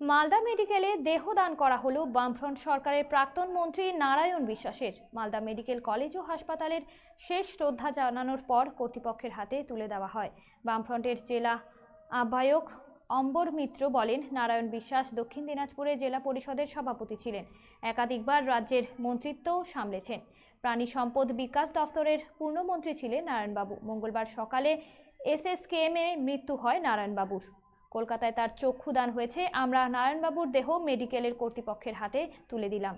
মালদা মেডিকেলে দেহদান করা হলো বামফ্রন্ট সরকারের প্রাক্তন মন্ত্রী নারায়ণ বিশ্বাসের। মালদা মেডিকেল কলেজ ও হাসপাতালের শেষ শ্রদ্ধা জানানোর পর কর্তৃপক্ষের হাতে তুলে দেওয়া হয়। বামফ্রন্টের জেলা আহ্বায়ক অম্বর মিত্র বলেন, নারায়ণ বিশ্বাস দক্ষিণ দিনাজপুরের জেলা পরিষদের সভাপতি ছিলেন। একাধিকবার রাজ্যের মন্ত্রিত্বও সামলেছেন। প্রাণী সম্পদ বিকাশ দফতরের পূর্ণমন্ত্রী ছিলেন নারায়ণবাবু। মঙ্গলবার সকালে এসএসকেএমে মৃত্যু হয় নারায়ণবাবুর। কলকাতায় তার চক্ষুদান হয়েছে। আমরা নারায়ণবাবুর দেহ মেডিকেলের কর্তৃপক্ষের হাতে তুলে দিলাম।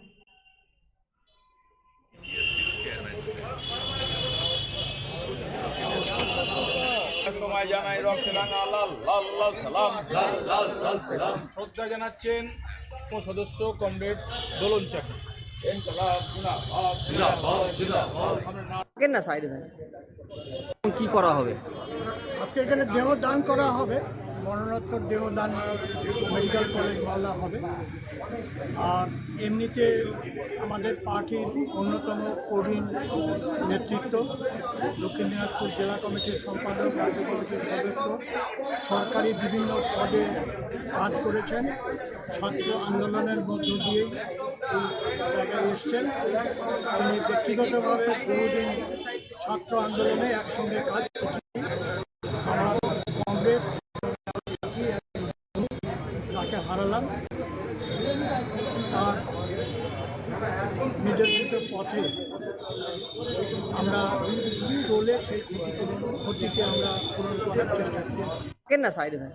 তোমায় জানাই রক্তে লাল লাল লাল সালাম। লাল লাল লাল সালাম শ্রদ্ধা জানাচ্ছেন সদস্য কমরেড দোলন চাকরি। কি করা হবে? আজকে এখানে দেহ দান করা হবে। মরণোত্তর দেহদান মেডিকেল কলেজ মালদা হবে। আর এমনিতে আমাদের পার্টির অন্যতম প্রবীণ নেতৃত্ব দক্ষিণ দিনাজপুর জেলা কমিটির সম্পাদক, রাজ্য কমিটির সদস্য, সরকারি বিভিন্ন পদে কাজ করেছেন। ছাত্র আন্দোলনের মধ্য দিয়ে এই জায়গায় এসছেন। তিনি ব্যক্তিগতভাবে বহুদিন ছাত্র আন্দোলনে একসঙ্গে কাজ করছেন। তার নির্দেশিত পথে আমরা চলে সেই ক্ষতিকে আমরা পূরণ করার চেষ্টা করি না সাইডে থাকেন